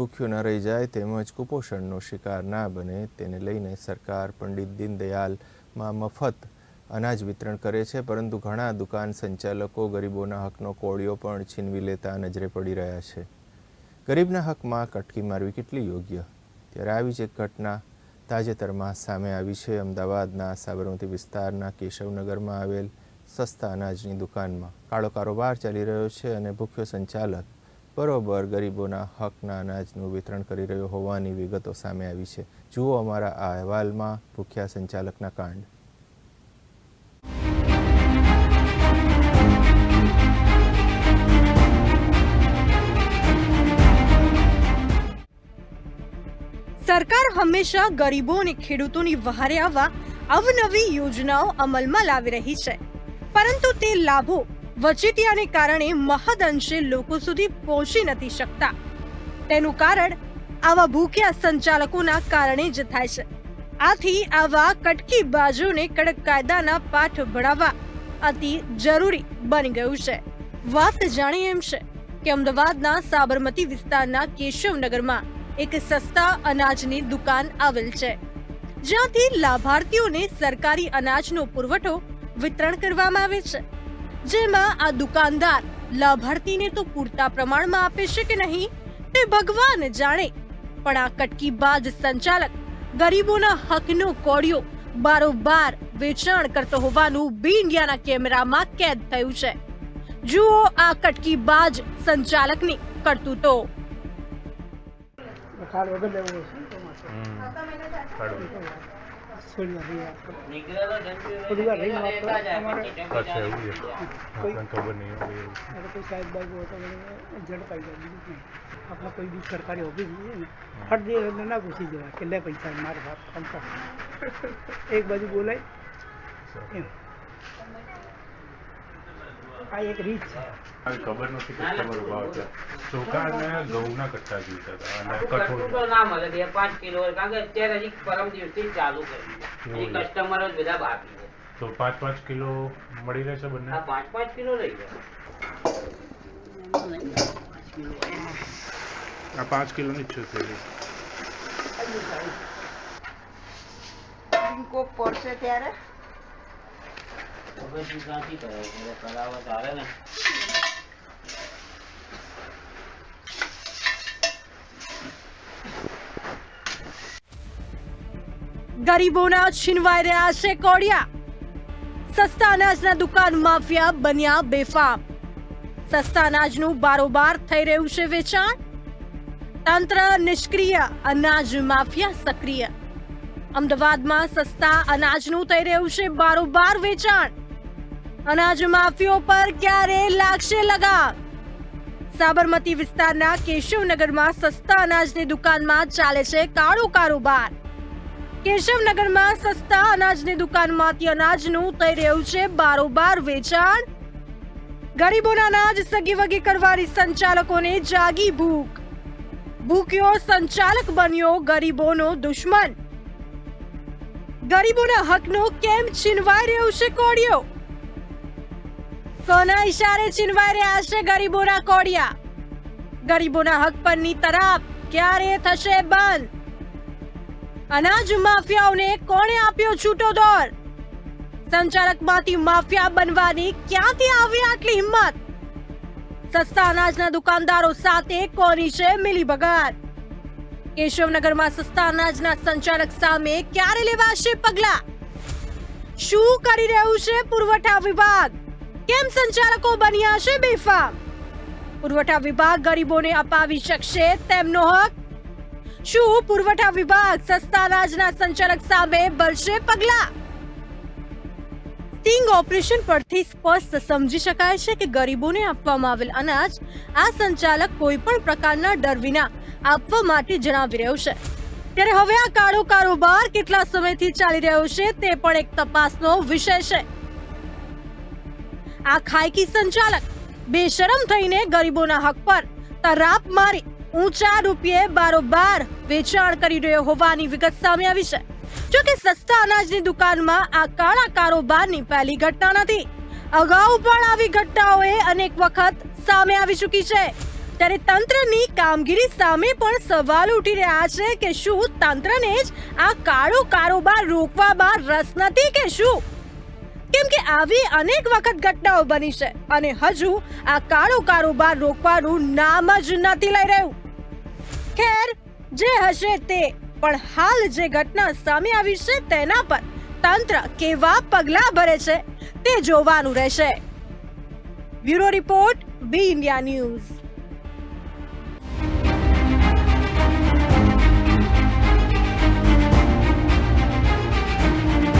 ભૂખ્યો ન રહી જાય તેમજ કુપોષણનો શિકાર ના બને તેને લઈને સરકાર પંડિત દીનદયાલમાં મફત અનાજ વિતરણ કરે છે, પરંતુ ઘણા દુકાન સંચાલકો ગરીબોના હકનો કોળિયો પણ છીનવી લેતા નજરે પડી રહ્યા છે. ગરીબના હકમાં કટકી મારવી કેટલી યોગ્ય? ત્યારે આવી જ એક ઘટના તાજેતરમાં સામે આવી છે. અમદાવાદના સાબરમતી વિસ્તારના કેશવનગરમાં આવેલ સસ્તા અનાજની દુકાનમાં કાળો કારોબાર ચાલી રહ્યો છે અને ભૂખ્યો સંચાલક બરોબર ગરીબોના હકના અનાજનું વિતરણ કરી રહ્યો હોવાની વિગતો સામે આવી છે. જુઓ અમારા આ અહેવાલમાં ભૂખ્યા સંચાલકના કાંડ. સરકાર હંમેશા ગરીબો અને ખેડૂતોની વહારે આવવા અવનવી યોજનાઓ અમલમાં લાવી રહી છે. પરંતુ તે લાભો વચેટિયાને કારણે મહદઅંશે લોકો સુધી પહોંચી નથી શકતા. તેનું કારણ આવા ભૂખ્યા સંચાલકોના કારણે જ થાય છે. આથી આવા કટકી બાજુને કડક કાયદાના પાઠ ભણાવવા અતિ જરૂરી બની ગયું છે. વાત જાણી એમ છે કે અમદાવાદના સાબરમતી વિસ્તારના કેશવનગરમાં એક સસ્તા અનાજની દુકાન આવેલ છે. જ્યાંથી લાભાર્થીઓને સરકારી અનાજનો પુરવઠો વિતરણ કરવામાં આવે છે. જેમાં આ દુકાનદાર લાભાર્થીને તો પૂરતા પ્રમાણમાં આપે છે કે નહીં તે ભગવાન જાણે. પણ આ કટકીબાજ સંચાલક ગરીબોના હકનો કોડિયો બારોબાર વેચાણ કરતો હોવાનું બી ઇન્ડિયાના કેમેરામાં કેદ થયું છે. જુઓ આ કટકીબાજ સંચાલકની કરતૂતો. વગર લેવું રહી અચ્છા એવું છે. કોઈ- ખબર નહીં અરે કોઈ સાહેબ બાજુ હોય તો ઝડપાઈ જાય બીજું કંઈ. આપણે કોઈ બી સરકારી ઓફિસ જોઈએ ને ફટ દે અંદર ના પૂછી જવાય કે લે પૈસા મારે કામ એક બાજુ બોલાય એમ. આ એક રીત છે. ખબર નથી કે ખબર ઊભા છે. ચોખા અને ઘઉંના કટ્ટા જોઈતા હતા અને કઠોળ તો ના મળે બે પાંચ કિલો કારણ કે અત્યારે હજી પરમ દિવસથી ચાલુ કરી છે. કસ્ટમર જ બધા બાકી છે. તો પાંચ પાંચ કિલો મળી રહેશે બંને? આ પાંચ પાંચ કિલો લઈ જાય આ પાંચ કિલોની જ છે કોક પડશે ત્યારે? શું ક્યાંથી કરે છે કરાવત આવે ને. ગરીબોના છીનવાઈ રહ્યા છે કોડિયા. સસ્તા અનાજના દુકાન માફિયા બન્યા બેફામ. સસ્તા અનાજનું બારોબાર થઈ રહ્યું છે વેચાણ. તંત્ર નિષ્ક્રિય, અનાજ માફિયા સક્રિય. અમદાવાદમાં સસ્તા અનાજનું થઈ રહ્યું છે બારોબાર વેચાણ. અનાજ માફીઓ પર ક્યારે લાગશે લગામ સાબરમતી વિસ્તારના કેશવનગરમાં સસ્તા અનાજની દુકાનમાં ચાલે છે કાળો કારોબાર. કેશવનગરમાં સસ્તા અનાજની દુકાનમાંથી અનાજનું થઈ રહ્યું છે બારોબાર વેચાણ. ગરીબોના અનાજ સગી વગી કરવાની સંચાલકોને જાગી ભૂખ. ભૂખ્યો સંચાલક બન્યો ગરીબોનો દુશ્મન. ગરીબોના હકનો કેમ છીનવાઈ રહ્યો છે કોડિયો કોના ઇશારે છીનવાઈ રહ્યા છે ગરીબોના કોડિયા? ગરીબોના હક પરની તરાપ ક્યારે થશે બંધ? અનાજ માફિયાઓને કોણે આપ્યો છૂટો દોર? સંચાલકમાંથી માફિયા બનવાની ક્યાંથી આવી આટલી હિંમત? સસ્તા અનાજના દુકાનદારો સાથે કોની છે મિલીભગત? કેશવનગરમાં સસ્તા અનાજના સંચાલક સામે ક્યારે લેવાશે પગલા? શું કરી રહ્યું છે પુરવઠા વિભાગ? કેમ સંચાલકો બન્યા છે બેફામ? પુરવઠા વિભાગ ગરીબોને અપાવી શકશે તેમનો હક? શું પુરવઠા વિભાગ સસ્તા અનાજના સંચાલક સામે ભરશે પગલા? સ્ટિંગ ઓપરેશન પરથી સ્પષ્ટ સમજી શકાય છે કે ગરીબોને આપવામાં આવેલ અનાજ આ સંચાલક કોઈ પણ પ્રકારના ડર વિના આપવા માટે જણાવી રહ્યો છે. ત્યારે હવે આ કાળો કારોબાર કેટલા સમયથી ચાલી રહ્યો છે તે પણ એક તપાસનો વિષય છે. આ ખાયકી સંચાલક બેશરમ થઈને ગરીબોના હક પર તરાપ મારી ઊંચા રૂપિયે બારોબાર વેચાણ કરી રહ્યો હોવાની વિગત સામે આવી છે. જોકે સસ્તા અનાજની દુકાનમાં આ કાળા કારોબારની પહેલી ઘટના નથી. અગાઉ પણ આવી ઘટનાઓએ અનેક વખત સામે આવી ચૂકી છે. ત્યારે તંત્રની કામગીરી સામે પણ સવાલ ઉઠી રહ્યા છે કે શું તંત્રને જ આ કાળો કારોબાર રોકવામાં રસ નથી કે શું? કેમ કે આવી અનેક વખત ઘટનાઓ બની છે અને હજુ આ કાળો કારોબાર રોકવાનું નામ જ નથી લઈ રહ્યું. ખેર, જે હશે તે. પણ હાલ જે ઘટના સામે આવી છે તેના પર તંત્ર કેવા પગલાં ભરે છે તે જોવાનું રહેશે. Bureau report, B India News.